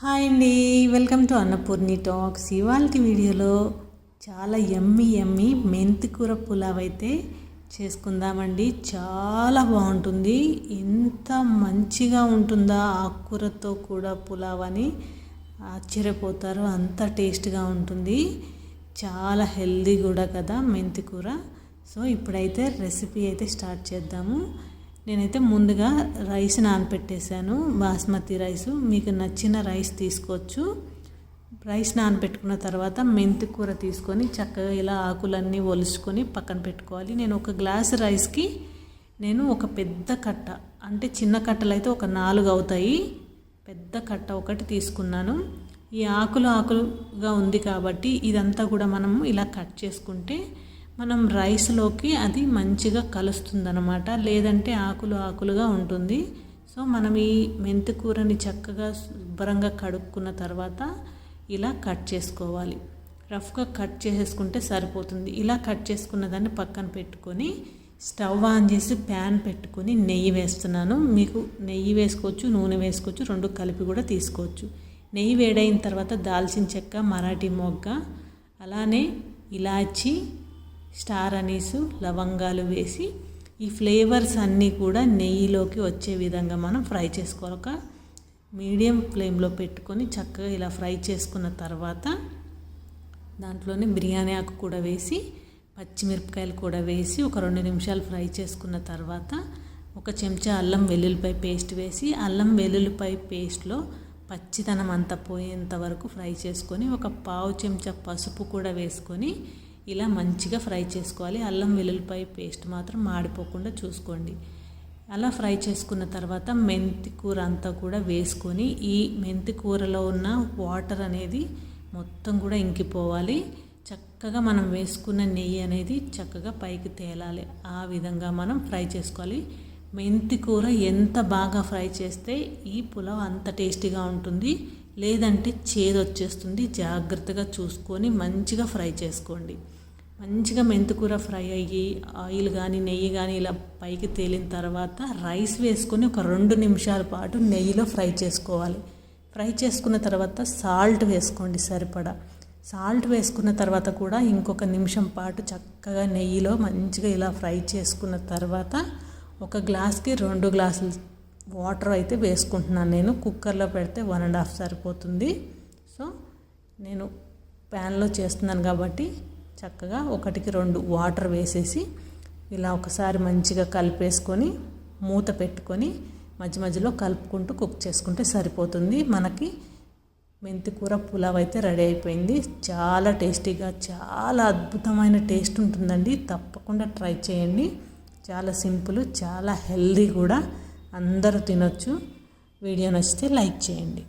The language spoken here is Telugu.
హాయ్ అండి. Welcome to Annapurni talks. ఇవాళ వీడియోలో చాలా ఎమ్మి ఎమ్మి మెంతికూర పులావ్ అయితే చేసుకుందామండి. చాలా బాగుంటుంది. ఎంత మంచిగా ఉంటుందా ఆకుకూరతో కూడా పులావ్ అని ఆశ్చర్యపోతారు. అంత టేస్ట్గా ఉంటుంది. చాలా హెల్దీ కూడా కదా మెంతికూర. సో ఇప్పుడైతే రెసిపీ అయితే స్టార్ట్ చేద్దాము. నేనైతే ముందుగా రైస్ నానపెట్టేశాను. బాస్మతి రైస్. మీకు నచ్చిన రైస్ తీసుకోవచ్చు. రైస్ నానబెట్టుకున్న తర్వాత మెంతి కూర తీసుకొని చక్కగా ఇలా ఆకులన్నీ ఒలుచుకొని పక్కన పెట్టుకోవాలి. నేను ఒక గ్లాస్ రైస్కి నేను ఒక పెద్ద కట్ట అంటే చిన్న కట్టలు అయితే ఒక నాలుగు అవుతాయి. పెద్ద కట్ట ఒకటి తీసుకున్నాను. ఈ ఆకులు ఆకులుగా ఉంది కాబట్టి ఇదంతా కూడా మనము ఇలా కట్ చేసుకుంటే మనం రైస్లోకి అది మంచిగా కలుస్తుందనమాట లేదంటే ఆకులు ఆకులుగా ఉంటుంది. సో మనం ఈ మెంతి కూరని చక్కగా శుభ్రంగా కడుక్కున్న తర్వాత ఇలా కట్ చేసుకోవాలి. రఫ్గా కట్ చేసేసుకుంటే సరిపోతుంది. ఇలా కట్ చేసుకున్న దాన్ని పక్కన పెట్టుకొని స్టవ్ ఆన్ చేసి ప్యాన్ పెట్టుకొని నెయ్యి వేస్తున్నాను. మీకు నెయ్యి వేసుకోవచ్చు నూనె వేసుకోవచ్చు రెండు కలిపి కూడా తీసుకోవచ్చు. నెయ్యి వేడైన తర్వాత దాల్చిన చెక్క మరాఠీ మొగ్గ అలానే ఇలాచి స్టార్ అనీసు లవంగాలు వేసి ఈ ఫ్లేవర్స్ అన్నీ కూడా నెయ్యిలోకి వచ్చే విధంగా మనం ఫ్రై చేసుకోవాలి. ఒక మీడియం ఫ్లేమ్లో పెట్టుకొని చక్కగా ఇలా ఫ్రై చేసుకున్న తర్వాత దాంట్లోనే బిర్యానీ ఆకు కూడా వేసి పచ్చిమిరపకాయలు కూడా వేసి ఒక రెండు నిమిషాలు ఫ్రై చేసుకున్న తర్వాత ఒక చెంచా అల్లం వెల్లుల్లిపాయ పేస్ట్ వేసి అల్లం వెల్లుల్లిపాయ పేస్ట్లో పచ్చితనం అంతా పోయేంత వరకు ఫ్రై చేసుకొని ఒక పావు చెంచా పసుపు కూడా వేసుకొని ఇలా మంచిగా ఫ్రై చేసుకోవాలి. అల్లం వెల్లుల్లిపాయ పేస్ట్ మాత్రం మాడిపోకుండా చూసుకోండి. అలా ఫ్రై చేసుకున్న తర్వాత మెంతి కూర అంతా కూడా వేసుకొని ఈ మెంతి కూరలో ఉన్న వాటర్ అనేది మొత్తం కూడా ఇంకిపోవాలి. చక్కగా మనం వేసుకున్న నెయ్యి అనేది చక్కగా పైకి తేలాలి. ఆ విధంగా మనం ఫ్రై చేసుకోవాలి. మెంతి కూర ఎంత బాగా ఫ్రై చేస్తే ఈ పులావ్ అంత టేస్టీగా ఉంటుంది. లేదంటే చేదు వచ్చేస్తుంది జాగ్రత్తగా చూసుకొని మంచిగా ఫ్రై చేసుకోండి. మంచిగా మెంతికూర ఫ్రై అయ్యి ఆయిల్ కానీ నెయ్యి కానీ ఇలా పైకి తేలిన తర్వాత రైస్ వేసుకొని ఒక రెండు నిమిషాల పాటు నెయ్యిలో ఫ్రై చేసుకోవాలి. ఫ్రై చేసుకున్న తర్వాత సాల్ట్ వేసుకోండి సరిపడా. సాల్ట్ వేసుకున్న తర్వాత కూడా ఇంకొక నిమిషం పాటు చక్కగా నెయ్యిలో మంచిగా ఇలా ఫ్రై చేసుకున్న తర్వాత ఒక గ్లాస్కి రెండు గ్లాసులు వాటర్ అయితే వేసుకుంటున్నాను నేను. కుక్కర్లో పెడితే వన్ అండ్ హాఫ్ సరిపోతుంది. సో నేను ప్యాన్లో చేస్తున్నాను కాబట్టి చక్కగా ఒకటికి రెండు వాటర్ వేసేసి ఇలా ఒకసారి మంచిగా కలిపేసుకొని మూత పెట్టుకొని మధ్య మధ్యలో కలుపుకుంటూ కుక్ చేసుకుంటే సరిపోతుంది. మనకి మెంతికూర పులావ్ అయితే రెడీ అయిపోయింది. చాలా టేస్టీగా చాలా అద్భుతమైన టేస్ట్ ఉంటుందండి. తప్పకుండా ట్రై చేయండి. చాలా సింపుల్ చాలా హెల్దీ కూడా. అందరూ తినొచ్చు. వీడియో నచ్చితే లైక్ చేయండి.